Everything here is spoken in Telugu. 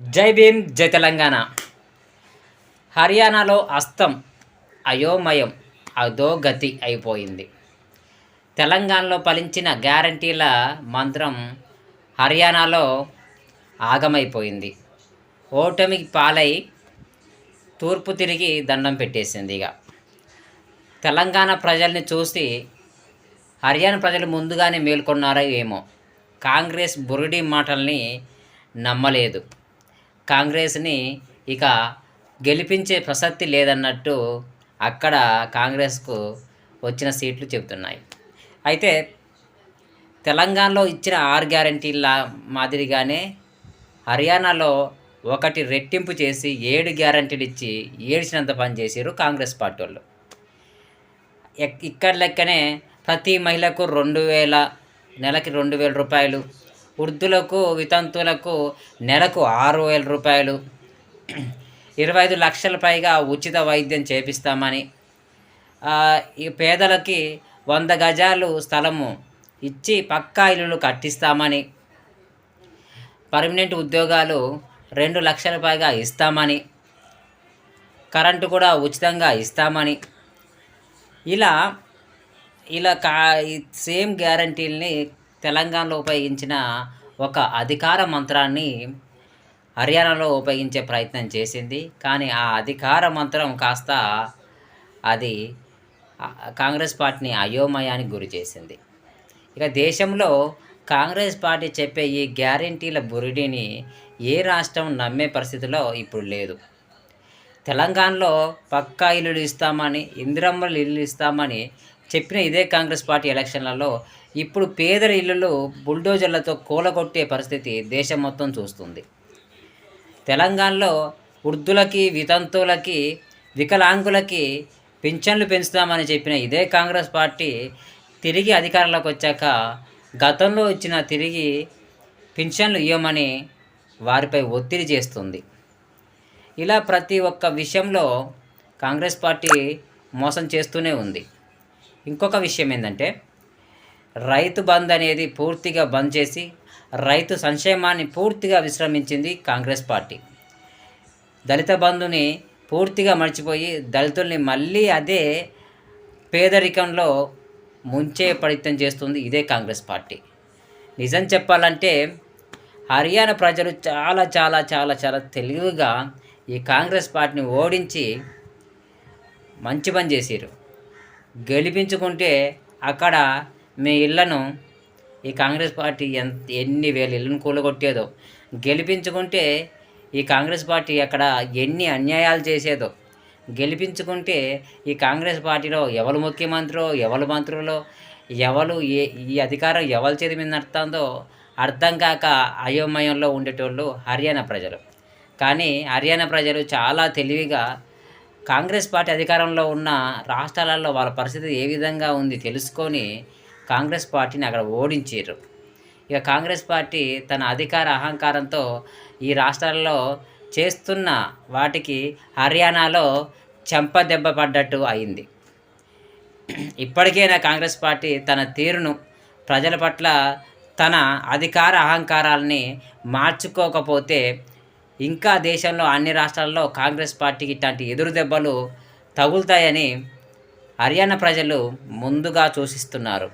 జై భీమ్ జై తెలంగాణ. హర్యానాలో అస్తం అయోమయం అదో గతి అయిపోయింది. తెలంగాణలో ఫలించిన గ్యారంటీల మంత్రం హర్యానాలో ఆగమైపోయింది. ఓటమికి పాలై తూర్పు తిరిగి దండం పెట్టేసింది ఇక. తెలంగాణ ప్రజల్ని చూసి హర్యానా ప్రజలు ముందుగానే మేల్కొన్నారో ఏమో. కాంగ్రెస్ బురిడి మాటల్ని నమ్మలేదు. కాంగ్రెస్ని ఇక గెలిపించే ప్రసక్తి లేదన్నట్టు అక్కడ కాంగ్రెస్కు వచ్చిన సీట్లు చెబుతున్నాయి. అయితే తెలంగాణలో ఇచ్చిన ఆరు గ్యారంటీల మాదిరిగానే హర్యానాలో ఒకటి రెట్టింపు చేసి ఏడు గ్యారంటీలు ఇచ్చి ఏడ్చినంత పని చేశారు కాంగ్రెస్ పార్టీ వాళ్ళు. ఎక్- ఇక్కడ లెక్కనే ప్రతి మహిళకు రెండు వేల నెలకి రెండు వేల రూపాయలు వృద్ధులకు వితంతువులకు నెలకు ఆరు వేల రూపాయలు. ఇరవై ఐదు లక్షల పైగా ఉచిత వైద్యం చేపిస్తామని. ఈ పేదలకి వంద గజాలు స్థలము ఇచ్చి పక్కా ఇల్లులు కట్టిస్తామని. పర్మనెంట్ ఉద్యోగాలు రెండు లక్షల పైగా ఇస్తామని. కరెంటు కూడా ఉచితంగా ఇస్తామని. ఇలా ఇలా కా సేమ్ గ్యారంటీల్ని తెలంగాణలో ఉపయోగించిన ఒక అధికార మంత్రాన్ని హర్యానాలో ఉపయోగించే ప్రయత్నం చేసింది. కానీ ఆ అధికార మంత్రం కాస్త అది కాంగ్రెస్ పార్టీని అయోమయానికి గురి చేసింది. ఇక దేశంలో కాంగ్రెస్ పార్టీ చెప్పే ఈ గ్యారంటీల బురిడిని ఏ రాష్ట్రం నమ్మే పరిస్థితిలో ఇప్పుడు లేదు. తెలంగాణలో పక్కా ఇల్లులు ఇస్తామని ఇందిరమ్మలు ఇల్లు ఇస్తామని చెప్పిన ఇదే కాంగ్రెస్ పార్టీ ఎలక్షన్లలో ఇప్పుడు పేదల ఇల్లులు బుల్డోజర్లతో కూలగొట్టే పరిస్థితి దేశం మొత్తం చూస్తుంది. తెలంగాణలో వృద్ధులకి వితంతువులకి వికలాంగులకి పింఛన్లు పెంచుతామని చెప్పిన ఇదే కాంగ్రెస్ పార్టీ తిరిగి అధికారంలోకి వచ్చాక గతంలో ఇచ్చిన తిరిగి పింఛన్లు ఇవ్వమని వారిపై ఒత్తిడి చేస్తుంది. ఇలా ప్రతి ఒక్క విషయంలో కాంగ్రెస్ పార్టీ మోసం చేస్తూనే ఉంది. ఇంకొక విషయం ఏంటంటే రైతు బంద్ అనేది పూర్తిగా బంద్ చేసి రైతు సంక్షేమాన్ని పూర్తిగా విశ్రమించింది కాంగ్రెస్ పార్టీ. దళిత బంధుని పూర్తిగా మర్చిపోయి దళితుల్ని మళ్ళీ అదే పేదరికంలో ముంచే ప్రయత్నం చేస్తుంది ఇదే కాంగ్రెస్ పార్టీ. నిజం చెప్పాలంటే హర్యానా ప్రజలు చాలా చాలా చాలా చాలా తెలివిగా ఈ కాంగ్రెస్ పార్టీని ఓడించి మంచి పని చేసారు గెలిపించుకుంటే అక్కడ మీ ఇళ్ళను ఈ కాంగ్రెస్ పార్టీ ఎంత ఎన్ని వేల ఇళ్ళను కూలగొట్టేదో. గెలిపించుకుంటే ఈ కాంగ్రెస్ పార్టీ అక్కడ ఎన్ని అన్యాయాలు చేసేదో. గెలిపించుకుంటే ఈ కాంగ్రెస్ పార్టీలో ఎవరు ముఖ్యమంత్రో ఎవరు మంత్రులో ఎవరు ఏ ఈ అధికారం ఎవరి చేతి మీద నడుతుందో అర్థం కాక అయోమయంలో ఉండేటోళ్ళు హర్యానా ప్రజలు. కానీ హర్యానా ప్రజలు చాలా తెలివిగా కాంగ్రెస్ పార్టీ అధికారంలో ఉన్న రాష్ట్రాలలో వాళ్ళ పరిస్థితి ఏ విధంగా ఉంది తెలుసుకొని కాంగ్రెస్ పార్టీని అక్కడ ఓడించారు. ఇక కాంగ్రెస్ పార్టీ తన అధికార అహంకారంతో ఈ రాష్ట్రాల్లో చేస్తున్న వాటికి హర్యానాలో చెంప దెబ్బ పడ్డట్టు అయింది. ఇప్పటికైనా కాంగ్రెస్ పార్టీ తన తీరును ప్రజల పట్ల తన అధికార అహంకారాలని మార్చుకోకపోతే ఇంకా దేశంలో అన్ని రాష్ట్రాల్లో కాంగ్రెస్ పార్టీకి ఇట్లాంటి ఎదురు దెబ్బలు తగులుతాయని హర్యానా ప్రజలు ముందుగా సూచిస్తున్నారు.